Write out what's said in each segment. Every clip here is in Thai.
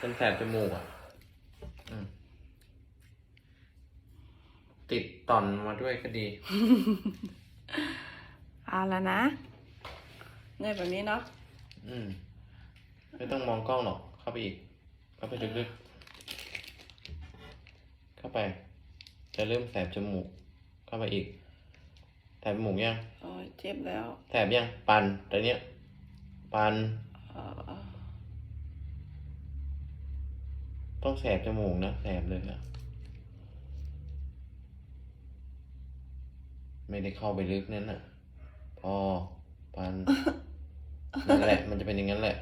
จนแสบจมูกอะอืมติดต่อนมาด้วยก็ดี เอาแล้วนะ เงยแบบนี้เนาะอืม ไม่ต้องมองกล้องหรอก เข้าไปอีก เข้าไปลึกๆ เข้าไป จะเริ่มแสบจมูก เข้าไปอีก แสบจมูกยัง โอ้ยเจ็บแล้ว แสบยัง ปันแต่เนี้ย ปันเอ่อ ต้องแสบจมูกนะแสบเลยอะไม่ได้เข้าไปลึกนั่นน่ะพอปันนั่นแหละ มันจะเป็นอย่างนั้นแหละ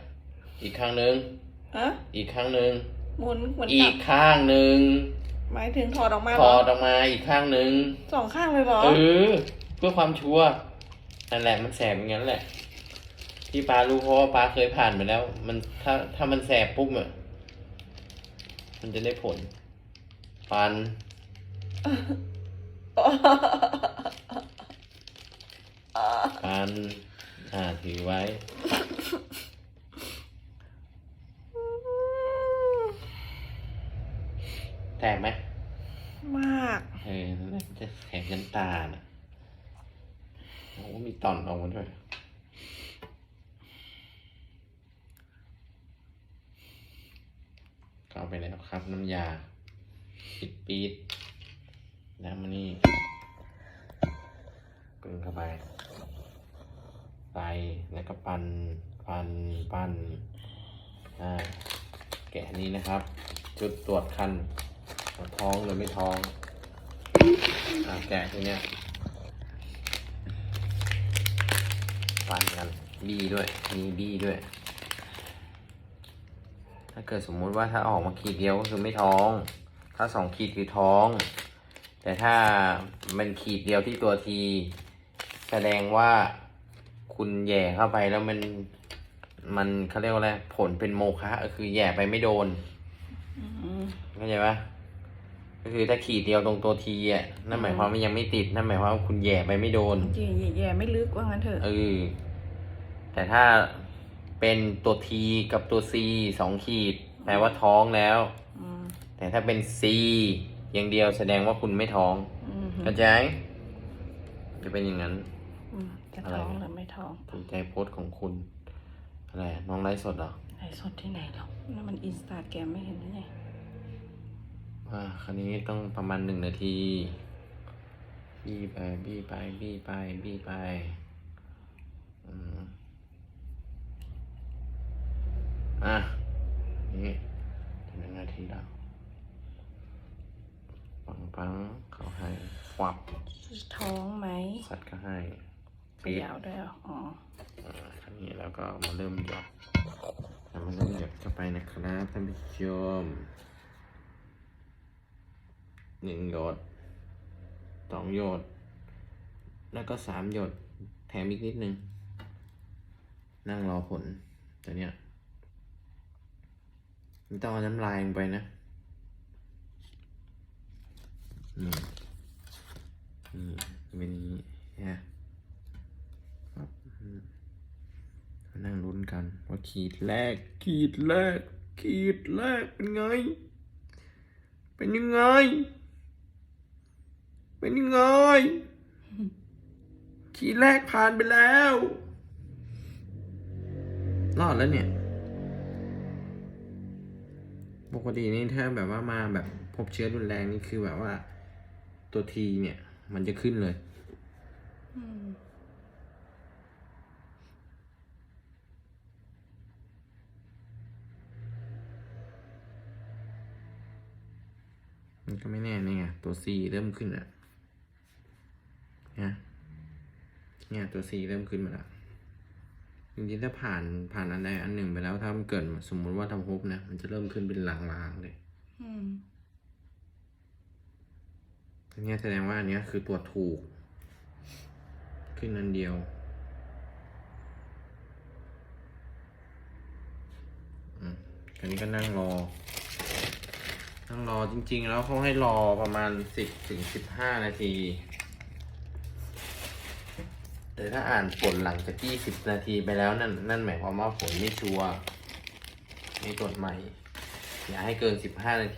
อีกข้างหนึ่งฮะอีกข้างหนึ่งหมุนเหมือนอีกักบข้างหนึ่งหมายถึงถอดออกมาถเหรออดออกมาอีกข้างหนึ่งสองข้างเลยเหรอเออเพื่อความชัวร์นั่นแหละมันแสบอย่างนั้นแหละ ที่ปารู้เพราะว่าปาเคยผ่านมาแล้ว มันถ้าถ้ามันแสบปุ๊บอะ มันจะได้ผลปันปัน อ่าถือไว้แสบไหม มาก เออนั่นแหละมันจะแสบยันตาน่ะโอ้มีตอนออกมาด้วย เข้าไปแล้ว ครับน้ำยาปิดปีดน้ำมันนี่กลืนเข้าไปใส่แล้วก็ปันปันปันอ่าแกะนี้นะครับ จุดตรวจคันท้องหรือไม่ท้องอแกะทีเนี้ยปันกันบี้ด้วยมีบี้ด้วย ถ้าเกิดสมมุติว่าถ้าออกมาขีดเดียวก็คือไม่ท้อง ถ้าสองขีดคือท้อง แต่ถ้ามันขีดเดียวที่ตัวทีแสดงว่าคุณแหย่เข้าไปแล้วมันมันเขาเรียกว่าอะไรผลเป็นโมฆะก็คือแหย่ไปไม่โดนอืมเข้าใจปะก็คือถ้าขีดเดียวตรงตัวทีอะนั่นหมายความว่ายังไม่ติดนั่นหมายความว่าคุณแหย่ไปไม่โดนจริงๆแย่ๆไม่ลึกว่างั้นเถอะเออแต่ถ้า เป็นตัวทีกับตัวซีสองขีด แปลว่าท้องแล้ว อืมแต่ถ้าเป็นซีอย่างเดียวแสดงว่าคุณไม่ท้องอืมเข้าใจจะเป็นอย่างนั้น อืมจะอะไรท้องหรือไม่ท้องถูกใจโพสต์ของคุณ อะไรอะน้องไลฟ์สดเหรอไหนสดที่ไหนหรอกนั่นมันอินสตาแกรมไม่เห็นหรือไงว่าคันนี้ต้องประมาณหนึ่งนาที บี้ไป บี้ไป บี้ไป บี้ไปอืม อะ นี่ถึงหนึ่งนาทีแล้วปังปังเขาให้ควับท้องไหมสัตว์ก็ให้เปยาวด้วยเหรออ๋ออ่าคันนี้แล้วก็มาเริ่มหยดแล้วมาเริ่มหยดเข้าไปนะครับท่านผู้ชมหนึ่งหยดสองหยด แล้วก็สามหยดแถมอีกนิดนึง นั่งรอผลแต่เนี้ยไม่ ต้องเอาน้ำลายลงไปนะอืมอืมเป็นอย่างนี้นะปั๊บอืมมานั่งลุ้นกันว่าขีดแรก ขีดแรก ขีดแรกเป็นไง เป็นยังไง เป็นยังไง ขีดแรกผ่านไปแล้ว รอดแล้วเนี่ย ปกตินี่ถ้าแบบว่ามาแบบพบเชื้อรุนแรงนี่คือแบบว่าตัวทีเนี่ย มันจะขึ้นเลยมันก็ไม่แน่นี่ไงตัว C เริ่มขึ้นแล้วนะเนี่ยตัว C เริ่มขึ้นมาแล้ว จริงๆถ้าผ่านผ่านอันใดอันหนึ่งไปแล้วถ้ามันเกิดสมมุติว่าทำฮบนะมันจะเริ่มขึ้นเป็นลางๆเลยอืมอันเนี้ยแสดงว่าอันเนี้ยคือตัวถูก ขึ้นอันเดียว อืมอันนี้ก็นั่งรอ นั่งรอจริง ๆ แล้วเขาให้รอประมาณสิบถึงสิบห้านาที แต่ถ้าอ่านผลหลังจากยี่สิบนาทีไปแล้วนั่นนั่นหมายความว่าผลไม่ชัวร์มีตรวจใหม่ อย่าให้เกินสิบห้านาที